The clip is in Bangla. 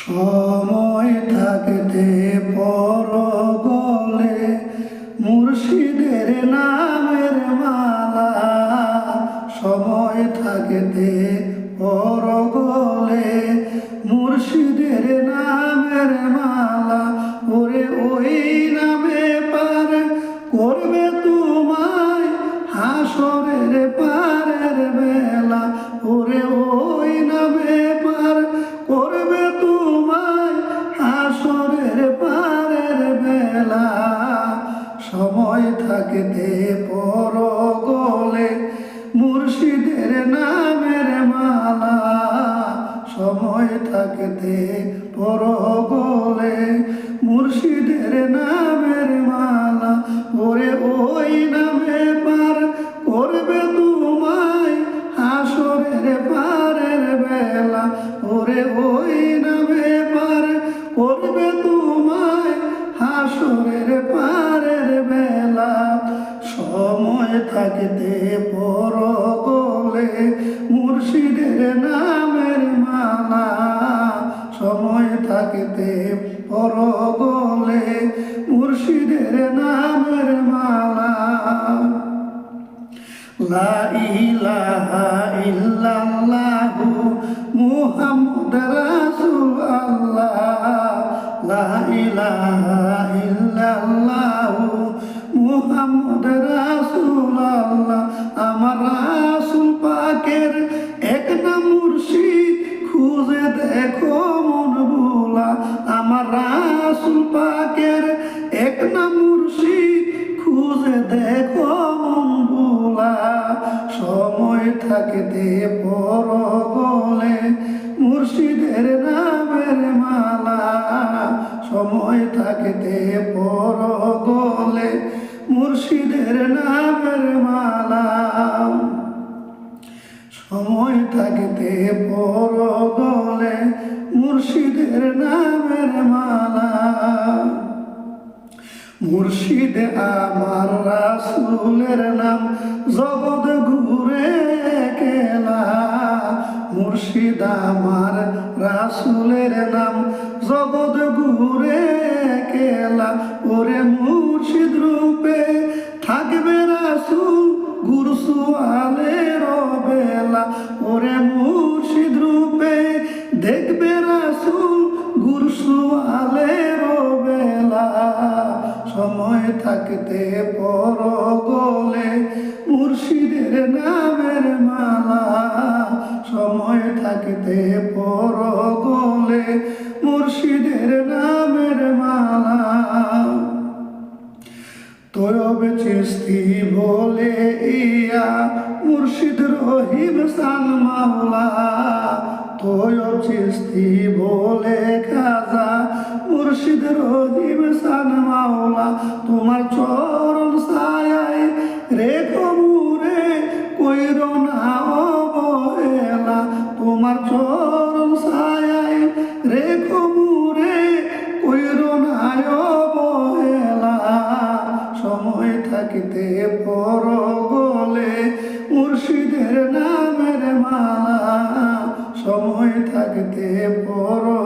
সময় থাকতে পর বলে মুর্শিদের নামের মালা। সময় থাকতে পর গলে মুর্শিদের নামের মালা। ওরে ওই নামে পার করবে তোমায় হাসরের পারের সময় থাকতে পর গলে মুর্শিদের নামের মালা। সময় থাকতে পর গলে মুর্শিদের নামের মালা। ওরে ওই নামে পার করবে তোমায় হাসরের পারের বেলা। ওরে ওই নামে পার করবে তোমায় হাসরের পারের থাকতে পর গলে মুর্শিদের নামের মালা সময় থাকতে পর গলে মুর্শিদের নামের মালা। লা ইলাহা ইল্লাল্লাহু মুহাম্মদ রাসূল আল্লাহ লা ইলাহা মুহাম্মদ রাসূল আল্লাহ, আমার রাসূল পাকের এক না মুর্শিদ, খুঁজে দেখো মন ভোলা। আমার রাসূল পাকের এক না মুর্শিদ, খুঁজে দেখো মন ভোলা। সময় থাকতে পর গলে মুর্শিদের নামের মালা। সময় থাকতে পর গলে মুর্শিদের নামের মালা। সময় থাকতে পর গলে মুর্শিদের নামের মালা। মুর্শিদ আমার রাসুলের নাম জগৎ ঘুরে কেলা। মুর্শিদ আমার রাসুলের নাম জগৎ ঘুরে কেলা ওরে মুর্শিদ রূপে থাকবে রাসুল গুরসু আলের বেলা ওরে মুর্শিদ রূপে দেখবে রাসুল গুরসু আলের বেলা সময় থাকতে পর গলে মুর্শিদের নামের মালা। সময় থাকতে পর গলে মুর্শিদের নামের মালা। তয়ব চিস্তি বলে ইয়া মুর্শিদ রহিম সান মাওলা। তয়ব চিস্তি বলে খাজা মুর্শিদ রহিম সান মাওলা, তোমার চরণ সায়ায় রেখো মুরে কইর না অবহেলা তোমার চরণ সায়ায় রেখো মুরে কইর না অবহেলা সময় থাকিতে পর গলে মুর্শিদের নামের মালা, সময় থাকিতে পর